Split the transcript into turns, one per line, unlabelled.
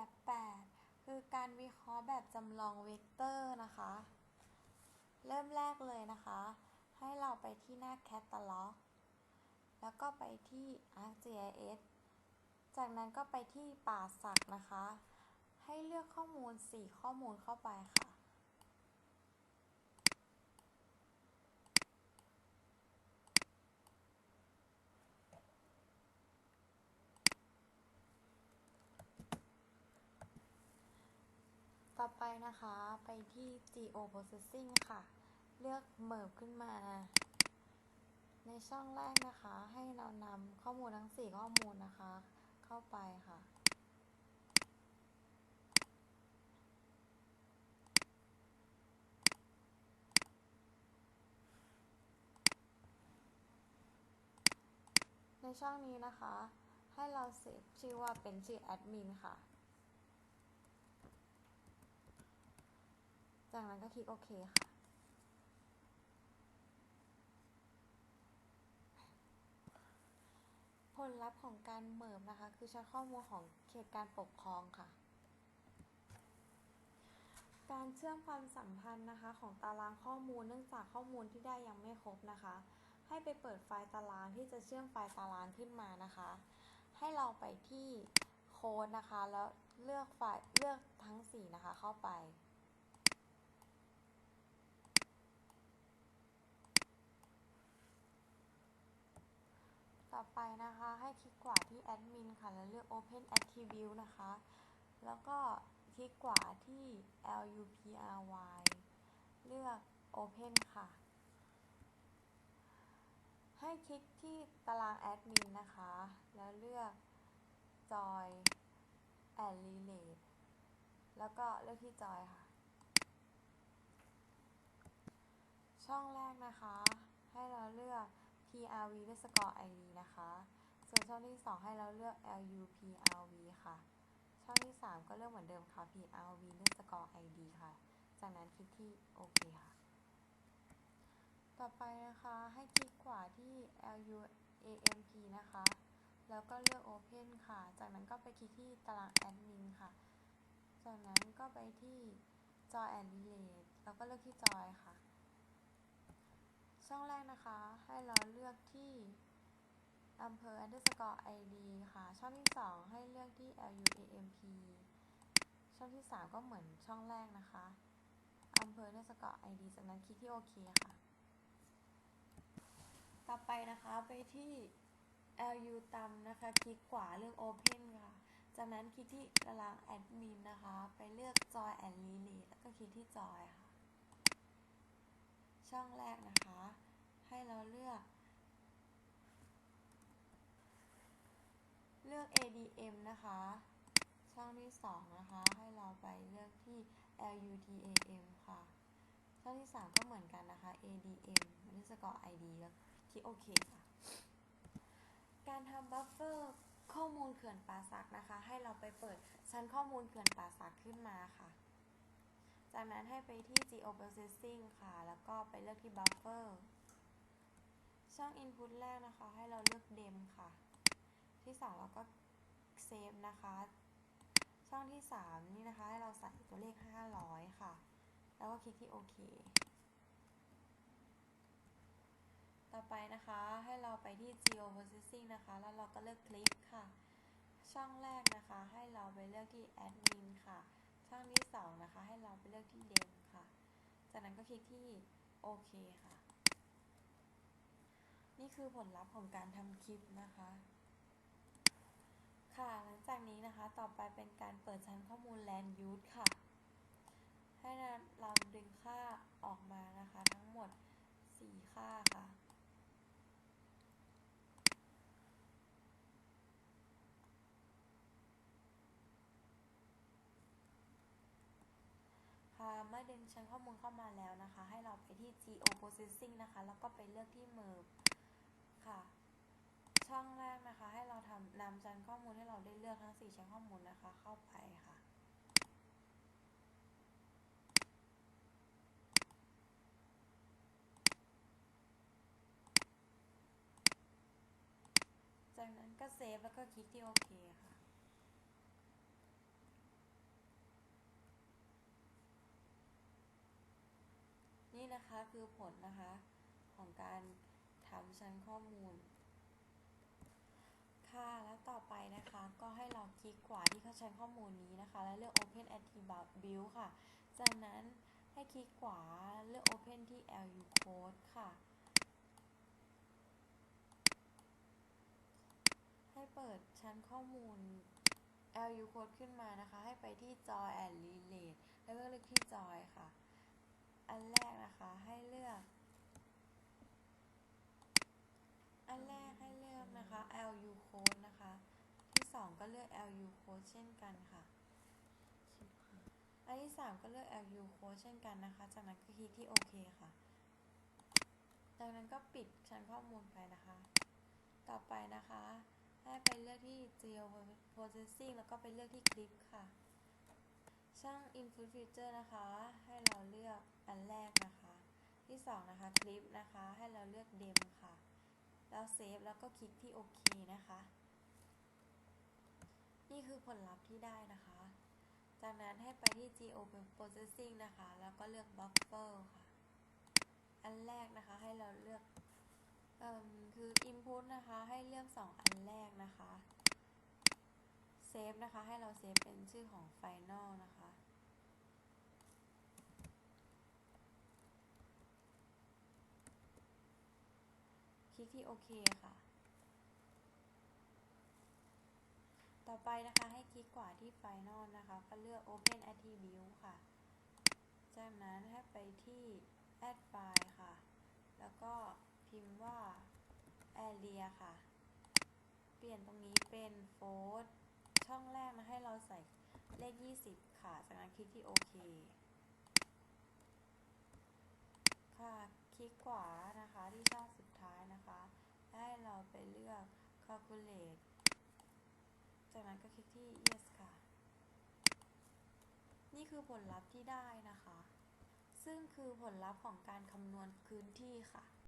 แบบ 8 คือการวิเคราะห์แบบจำลองเวกเตอร์นะคะ เริ่มแรกเลยนะคะ ให้เราไปที่หน้า Catalog แล้วก็ไปที่ ArcGIS จากนั้นก็ไปที่ป่าสักนะคะ ให้เลือกข้อมูล 4 ข้อมูลเข้าไปค่ะ ต่อไปนะคะไปที่ Geo Processing ค่ะ เลือก Merge ขึ้นมา ในช่องแรกนะคะ ให้เรานำข้อมูลทั้ง 4 ข้อมูลนะคะ เข้าไปค่ะ ในช่องนี้นะคะ ให้เราเซฟชื่อว่าเป็นชื่อแอดมินค่ะ จากนั้นก็คลิกโอเคค่ะ ผลลัพธ์ของการเหมิมนะคะ คือใช้ข้อมูลของเขตการปกครองค่ะ การเชื่อมความสัมพันธ์นะคะของตารางข้อมูลเนื่องจากข้อมูลที่ได้ยังไม่ครบนะคะ ให้ไปเปิดไฟล์ตารางที่จะเชื่อมไฟล์ตารางขึ้นมานะคะ ให้เราไปที่โค้ดนะคะ แล้วเลือกไฟล์เลือกทั้ง 4 นะคะเข้าไป ต่อไปนะคะ ให้คลิกขวาที่แอดมินค่ะ แล้วเลือก Open Attribute นะคะ แล้วก็คลิกขวาที่ LUPRY เลือก Open ค่ะ ให้คลิกที่ตารางแอดมินนะคะ แล้วเลือก Joy and Relate แล้วก็เลือกที่ Joy ค่ะ ช่องแรกนะคะ ให้เราเลือก PRV ด้วยสกอร์ ID นะคะ ส่วนช่องที่ 2 ให้เราเลือก LUPRV ค่ะ ช่องที่ 3 ก็เลือกเหมือนเดิมค่ะ PRV ด้วยสกอร์ ID ค่ะ จากนั้นคลิกที่โอเคค่ะ ต่อไปนะคะให้คลิกขวาที่ LUAMP นะคะ แล้วก็เลือก Open ค่ะ จากนั้นก็ไปคลิกที่ตารางแอดมินค่ะ จากนั้นก็ไปที่ Joy and Relate แล้วก็เลือกที่ Joy ค่ะ ช่องแรกนะคะ ให้เราเลือกที่อำเภอ underscore id ค่ะ ช่องที่ 2 ให้เลือกที่ luamp ช่องที่ 3 ก็เหมือนช่องแรกนะคะอำเภอ underscore id จากนั้นคลิกที่โอเคค่ะ ต่อไปนะคะไปที่ lu ตำนะคะ คลิกขวาเลือก open ค่ะ จากนั้นคลิกที่ตารางแอดมินนะคะ ไปเลือก joy and relate แล้วก็คลิกที่ joy ค่ะ ช่องแรกนะคะ ให้เราเลือก เลือก ADM นะคะ ช่องที่ 2 นะคะ ให้เราไปเลือกที่ LUTAM ค่ะ ช่องที่ 3 ก็เหมือนกันนะคะ ADM มันจะสกอร์ ID แล้วคลิกโอเคค่ะ การทำบัฟเฟอร์ข้อมูลเขื่อนป่าสักนะคะ ให้เราไปเปิดชั้นข้อมูลเขื่อนป่าสักขึ้นมาค่ะ จากนั้นให้ไปที่ Geo Processing ค่ะ แล้วก็ไปเลือกที่ Buffer ช่อง Input แรกนะคะ ให้เราเลือก Dem ค่ะ ที่ 2 เราก็ Save นะคะ ช่องที่ 3 นี่นะคะ ให้เราใส่ตัวเลข 500 ค่ะ แล้วก็คลิกที่โอเคต่อไปนะคะให้เราไปที่ Geo Processing นะคะ แล้วเราก็เลือกคลิกค่ะ ช่องแรกนะคะ ให้เราไปเลือกที่ Admin ค่ะ ช่องที่2นะคะ ให้เราไปเลือกที่ Dem ค่ะ จากนั้นก็คลิกที่โอเคค่ะ นี่คือผลลัพธ์ของการทำคลิปนะคะ ค่ะ หลังจากนี้นะคะ ต่อไปเป็นการเปิดชั้นข้อมูล Land Use ค่ะ ให้เราดึงค่าออกมานะคะ ทั้งหมด 4 ค่าค่ะค่ะ เมื่อดึงชั้นข้อมูลเข้ามาแล้วนะคะ ให้เราไปที่ Geo Processing นะคะ แล้วก็ไปเลือกที่ Merge ค่ะ ช่องแรกนะคะ ให้เราทำนำชั้นข้อมูลให้เราได้เลือกทั้ง 4 ชั้นข้อมูลนะคะ เข้าไปค่ะจากนั้นก็เซฟแล้วก็คลิกที่โอเคค่ะ นี่นะคะคือผลนะคะของการทำชั้นข้อมูล ค่ะ แล้วต่อไปนะคะก็ให้เราคลิกขวาที่ชั้นข้อมูลนี้นะคะ แล้วเลือก Open Attribute Build ค่ะ จากนั้นให้คลิกขวาเลือก Open ที่ LU Code ค่ะ ให้เปิดชั้นข้อมูล LU Code ขึ้นมานะคะ ให้ไปที่ Joy and Relate แล้วก็เลือกที่ Joy ค่ะ อันแรก นะคะให้เลือก อันแรกให้เลือกนะคะ LU Code นะคะ ที่ 2 ก็เลือก LU Code เช่นกันค่ะ อันที่ 3 ก็เลือก LU Code เช่นกันนะคะ จากนั้นก็คลิกที่โอเคค่ะ จากนั้นก็ปิดชั้นข้อมูลไปนะคะ ต่อไปนะคะให้ไปเลือกที่ Geo Processing แล้วก็ไปเลือกที่คลิปค่ะ ช่าง Input Feature นะคะ ให้เราเลือกอันแรกนะคะ ที่2นะคะคลิปนะคะให้เราเลือก Dem ค่ะ แล้วเซฟแล้วก็คลิกที่โอเคนะคะ นี่คือผลลัพธ์ที่ได้นะคะ จากนั้นให้ไปที่ Geo Processing นะคะ แล้วก็เลือก Buffer ค่ะ อันแรกนะคะให้เราเลือกอคือ Input นะคะให้เลือก 2 อันแรกนะคะเซฟนะคะให้เราเซฟเป็นชื่อของ Final นะคะ ค ลิกที่โอเคค่ะ ต่อไปนะคะให้คลิกขวาที่ Final นะคะ ก็เลือก Open Attribute ค่ะ จากนั้นให้ไปที่ Add File ค่ะ แล้วก็พิมพ์ว่า Area ค่ะ เปลี่ยนตรงนี้เป็น f o r ช่องแรกนะให้เราใส่เลข 20 ค่ะ จากนั้นคลิกที่โอเคค่ะ คลิกขวานะคะที่ช่องท้ายนะคะ ให้ เลือก calculate จากนั้นก็คลิกที่ yes ค่ะ นี่คือผลลัพธ์ที่ได้นะคะ ซึ่งคือผลลัพธ์ของการคำนวณพื้นที่ค่ะ